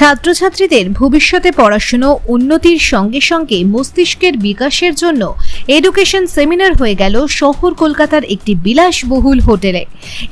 ছাত্রছাত্রীদের ভবিষ্যতে পড়াশুনো উন্নতির সঙ্গে সঙ্গে মস্তিষ্কের বিকাশের জন্য এডুকেশন সেমিনার হয়ে গেল শহর কলকাতার একটি বিলাসবহুল হোটেলে।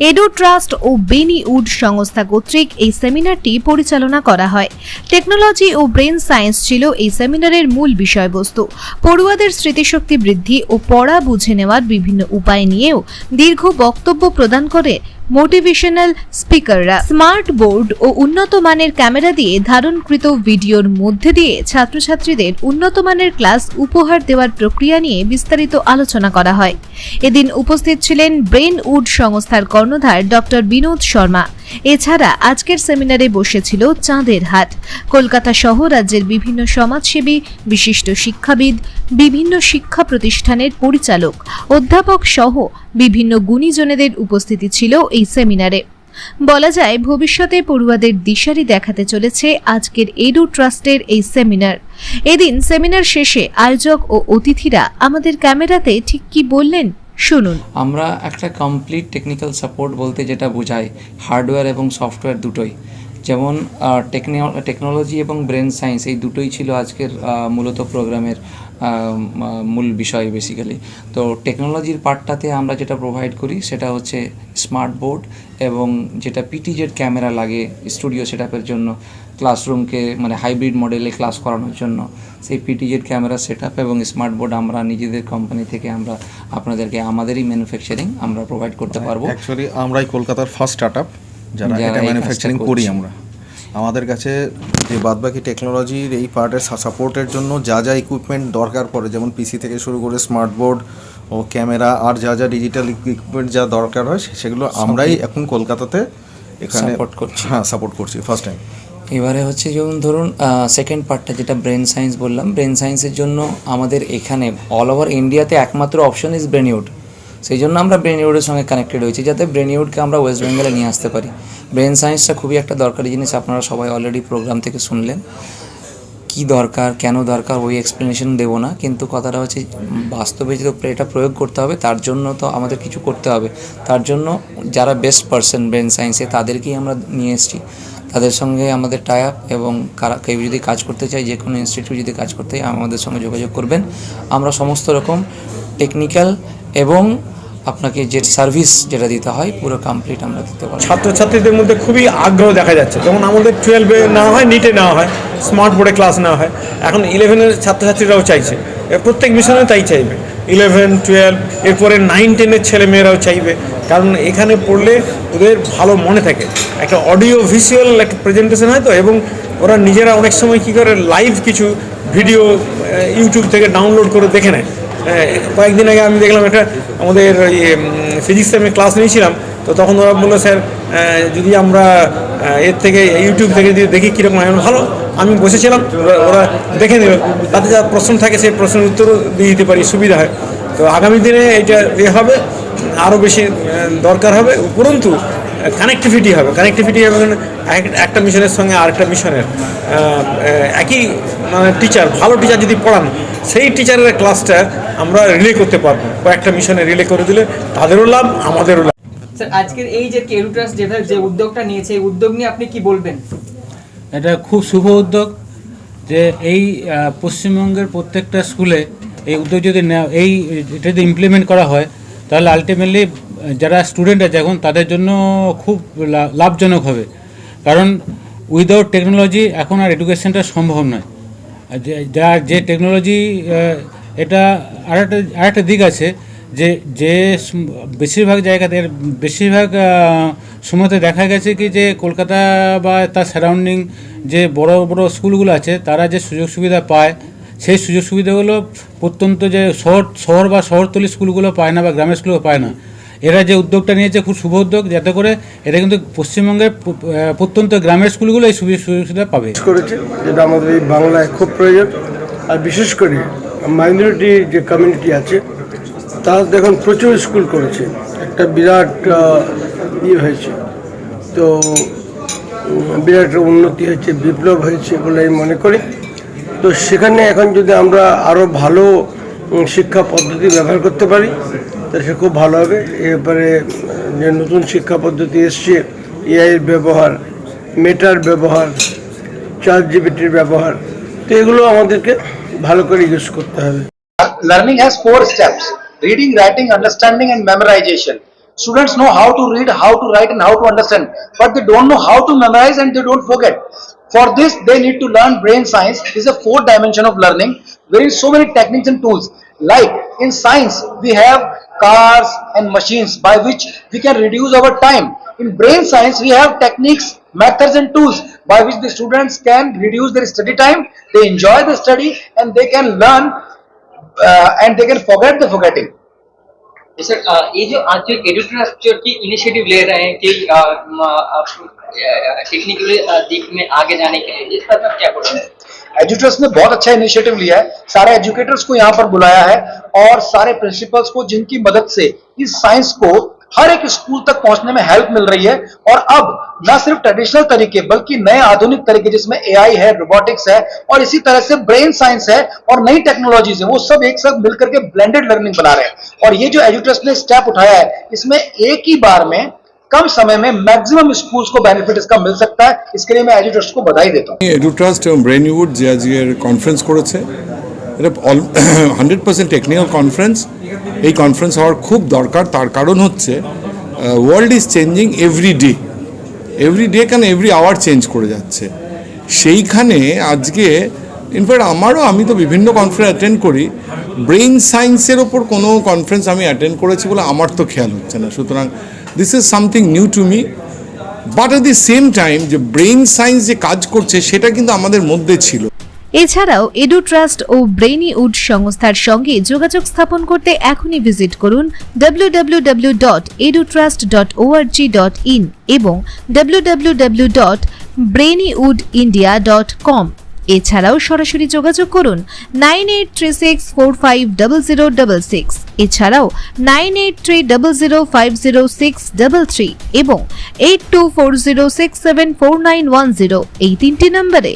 এডু ট্রাস্ট ও বেনি উড সংস্থা কর্তৃক এই সেমিনারটি পরিচালনা করা হয়। টেকনোলজি ও ব্রেন সায়েন্স ছিল এই সেমিনারের মূল বিষয়বস্তু। পড়ুয়াদের স্মৃতিশক্তি বৃদ্ধি ও পড়া বুঝে নেওয়ার বিভিন্ন উপায় নিয়েও দীর্ঘ বক্তব্য প্রদান করে মোটিভেশনাল স্পিকাররা স্মার্ট বোর্ড ও উন্নত মানের ক্যামেরা দিয়ে ধারণকৃত ভিডিওর মধ্যে দিয়ে ছাত্রছাত্রীদের উন্নত মানের ক্লাস উপহার দেওয়ার প্রক্রিয়া নিয়ে বিস্তারিত আলোচনা করা হয়। এদিন উপস্থিত ছিলেন ব্রেন উড সংস্থার কর্ণধার ডক্টর বিনোদ শর্মা। এছাড়া আজকের সেমিনারে বসেছিল চাঁদের হাট। কলকাতা সহ রাজ্যের বিভিন্ন সমাজসেবী, বিশিষ্ট শিক্ষাবিদ, বিভিন্ন শিক্ষা প্রতিষ্ঠানের পরিচালক, অধ্যাপক সহ বিভিন্ন গুণীজনেদের উপস্থিতি ছিল এই সেমিনারে। বলা যায়, ভবিষ্যতে পড়ুয়াদের দিশারি দেখাতে চলেছে আজকের এডু ট্রাস্টের এই সেমিনার। এদিন সেমিনার শেষে আয়োজক ও অতিথিরা আমাদের ক্যামেরাতে ঠিক কি বললেন শুনুন। আমরা একটা কমপ্লিট টেকনিক্যাল সাপোর্ট বলতে যেটা বোঝাই হার্ডওয়্যার এবং সফটওয়্যার দুটোই। যেমন টেকনোলজি এবং ব্রেন সায়েন্স এই দুটোই ছিল আজকের মূলত প্রোগ্রামের মূল বিষয় বেসিক্যালি তো টেকনোলজির পার্টটাতে আমরা যেটা প্রোভাইড করি সেটা হচ্ছে স্মার্ট বোর্ড এবং যেটা পিটিজেড ক্যামেরা লাগে স্টুডিও সেট জন্য ক্লাসরুমকে মানে হাইব্রিড মডেলে ক্লাস করানোর জন্য। সেই পিটিজেড ক্যামেরা সেট এবং স্মার্ট বোর্ড আমরা নিজেদের কোম্পানি থেকে আমরা আপনাদেরকে আমাদেরই ম্যানুফ্যাকচারিং আমরা প্রোভাইড করতে পারব। অ্যাকচুয়ালি আমরাই কলকাতার ফার্স্ট স্টার্ট আপ যারা এটা ম্যানুফ্যাকচারিং করি আমরা। আমাদের কাছে যে বাদবাকি টেকনোলজির এই পার্টের সাপোর্টের জন্য যা যা ইকুইপমেন্ট দরকার পড়ে যেমন পিসি থেকে শুরু করে স্মার্ট বোর্ড ও ক্যামেরা আর যা যা ডিজিটাল ইকুইপমেন্ট যা দরকার হয় সেগুলো আমরাই এখন কলকাতাতে এখানে করছি। হ্যাঁ সাপোর্ট করছি ফার্স্ট টাইম এবারে হচ্ছে যেমন ধরুন সেকেন্ড পার্টটা যেটা ব্রেন সায়েন্স বললাম ব্রেন সায়েন্সের জন্য আমাদের এখানে অল ওভার ইন্ডিয়াতে একমাত্র অপশন ইজ ব্রেনিউড সেই জন্য আমরা ব্রেনিউডের সঙ্গে কানেক্টেড হয়েছি, যাতে ব্রেনিউডকে আমরা ওয়েস্ট বেঙ্গলে নিয়ে আসতে পারি। ব্রেন সায়েন্সটা খুবই একটা দরকারি জিনিস, আপনারা সবাই অলরেডি প্রোগ্রাম থেকে শুনলেন। কি দরকার, কেন দরকার, ওই এক্সপ্লেনেশন দেবো না, কিন্তু কথাটা হচ্ছে বাস্তবে যে এটা প্রয়োগ করতে হবে, তার জন্য তো আমাদের কিছু করতে হবে। তার জন্য যারা বেস্ট পার্সন ব্রেন সায়েন্সে তাদেরকেই আমরা নিয়ে এসেছি। তাদের সঙ্গে আমাদের টাই আপ এবং কারা কেউ যদি কাজ করতে চায়, যে কোনো ইনস্টিটিউট যদি কাজ করতে চায়, আমাদের সঙ্গে যোগাযোগ করবেন। আমরা সমস্ত রকম টেকনিক্যাল এবং আপনাকে যে সার্ভিস যেটা দিতে হয়, পুরো কমপ্লিট আমরা দিতে পারব। ছাত্রছাত্রীদের মধ্যে খুবই আগ্রহ দেখা যাচ্ছে। যেমন আমাদের টুয়েলভে নেওয়া হয় নিটে নেওয়া হয় স্মার্ট বোর্ডে ক্লাস নেওয়া হয়, এখন ইলেভেনের ছাত্রছাত্রীরাও চাইছে। প্রত্যেক মিশনে তাই চাইবে। ইলেভেন টুয়েলভ এরপরে নাইন টেনের ছেলে মেয়েরাও চাইবে। কারণ এখানে পড়লে ওদের ভালো মনে থাকে। একটা অডিও ভিজুয়াল একটা প্রেজেন্টেশন হয় তো, এবং ওরা নিজেরা অনেক সময় কী করে লাইভ কিছু ভিডিও ইউটিউব থেকে ডাউনলোড করে দেখে নেয়। কয়েকদিন আগে আমি দেখলাম একটা আমাদের ফিজিক্সে আমি ক্লাস নিয়েছিলাম, তো তখন ওরা বলল, স্যার যদি আমরা এর থেকে ইউটিউব থেকে যদি দেখি কীরকম হয়, ভালো। আমি বসেছিলাম ওরা দেখে নিল। তাতে যা প্রশ্ন থাকে, সেই প্রশ্নের উত্তরও দিয়ে দিতে পারি, সুবিধা হয়। তো আগামী দিনে এটা এ হবে। আরও বেশি দরকার হবে উপরন্তু কানেক্টিভিটি হবে। কানেক্টিভিটি হবে মানে একটা মিশনের সঙ্গে আরেকটা মিশনের। একই মানে টিচার ভালো টিচার যদি পড়ান সেই টিচারের ক্লাসটা আমরা রিলে করতে পারব। কয়েকটা মিশনে রিলে করে দিলে তাদেরও লাভ আমাদেরও লাভ। স্যার আজকের এই যে কেরু ট্রাস্ট যেভাবে যে উদ্যোগটা নিয়েছে এই উদ্যোগ নিয়ে আপনি কি বলবেন? এটা খুব শুভ উদ্যোগ যে এই পশ্চিমবঙ্গের প্রত্যেকটা স্কুলে এই উদ্যোগ যদি নেওয়া এই এটা যদি ইমপ্লিমেন্ট করা হয় তাহলে আলটিমেটলি যারা স্টুডেন্ট আছে এখন, তাদের জন্য খুব লাভজনক হবে। কারণ উইদাউট টেকনোলজি এখন আর এডুকেশনটা সম্ভব নয়। যা, যে টেকনোলজি এটা আরেকটা আরেকটা দিক আছে যে যে বেশিরভাগ জায়গাতে বেশিরভাগ সময়তে দেখা গেছে কি যে, কলকাতা বা তার সারাউন্ডিং যে বড় বড় স্কুলগুলো আছে, তারা যে সুযোগ সুবিধা পায় সেই সুযোগ সুবিধাগুলো প্রত্যন্ত যে শহর শহর বা শহরতলি স্কুলগুলো পায় না বা গ্রামের স্কুলগুলো পায় না। এরা যে উদ্যোগটা নিয়েছে, খুব শুভ উদ্যোগ, যাতে করে এটা কিন্তু পশ্চিমবঙ্গের প্রত্যন্ত গ্রামের স্কুলগুলো এই সুযোগ সুবিধা পাবে। করেছে যেটা আমাদের এই বাংলায় খুব প্রয়োজন। আর বিশেষ করে মাইনরিটি যে কমিউনিটি আছে তারা দেখুন প্রচুর স্কুল করেছে। একটা বিরাট ইয়ে হয়েছে। তো বিরাট উন্নতি হয়েছে, বিপ্লব হয়েছে বলে আমি মনে করি। তো সেখানে এখন যদি আমরা আরও ভালো শিক্ষা পদ্ধতি ব্যবহার করতে পারি তাহলে সে খুব ভালো হবে উম, যে নতুন শিক্ষা পদ্ধতি এসছে এআইয়ের ব্যবহার মেটার ব্যবহার চার্জ জিবিটির ব্যবহার তো এগুলো আমাদেরকে ভালো করে ইউজ করতে হবে learning has four steps reading writing understanding and memorization students know how to read how to write and how to understand but they don't know how to memorize and they don't forget for this they need to learn brain science. Is a fourth dimension of learning. Wherein so many techniques and tools. Like in science we have cars and machines by which we can reduce our time. In brain science we have techniques methods and tools by which the students can reduce their study time. They enjoy the study and they can learn uh, and they can forget the forgetting. Sir ये जो आज जो एडुट्रस्ट की initiative ले रहे हैं कि technically दिख में आगे जाने के लिए इसका मतलब क्या बोल रहे हैं एजुट्रस्ट ने बहुत अच्छा इनिशिएटिव लिया है। सारे एजुकेटर्स को यहाँ पर बुलाया है और सारे प्रिंसिपल्स को जिनकी मदद से इस साइंस को हर एक स्कूल तक पहुंचने में हेल्प मिल रही है और अब न सिर्फ ट्रेडिशनल तरीके बल्कि नए आधुनिक तरीके जिसमें एआई है रोबोटिक्स है और इसी तरह से ब्रेन साइंस है और नई टेक्नोलॉजीज है वो सब एक साथ मिलकर के ब्लेंडेड लर्निंग बना रहे हैं और ये जो एजुट्रस्ट ने स्टेप उठाया है इसमें एक ही बार में कम समय में मैक्सिमम स्कूल्स को बेनिफिट इसका मिल सकता है इसके लिए मैं एजुट्रस्ट को बधाई देता हूँ এডুট্রাস্ট এবং ব্রেনউড যে আজকের কনফারেন্স করেছে এটা all hundred percent technical conference এই কনফারেন্স হওয়ার খুব দরকার, তার কারণ হচ্ছে world is changing every day every day কেন এভরি আওয়ার চেঞ্জ করে যাচ্ছে? সেইখানে আজকে ইনফ্যাক্ট আমারও আমি তো বিভিন্ন কনফারেন্স অ্যাটেন্ড করি। ব্রেইন সায়েন্সের ওপর কোনো কনফারেন্স আমি অ্যাটেন্ড করেছি বলে আমার তো খেয়াল হচ্ছে না। সুতরাং this is something new to me but at the same time যে ব্রেইন সায়েন্স যে কাজ করছে, সেটা কিন্তু আমাদের মধ্যে ছিল। এছাড়াও এডু ট্রাস্ট ও ব্রেইনি উড সংস্থার সঙ্গে যোগাযোগ স্থাপন করতে এখনই ভিজিট করুন www.edutrust.org.in এবং www.brainywoodindia.com এছাড়াও সরাসরি যোগাযোগ করুন nine eight three six four five double zero double six এছাড়াও nine eight three double zero five zero six double three এবং eight two four zero six seven four nine one zero এই তিনটি নম্বরে।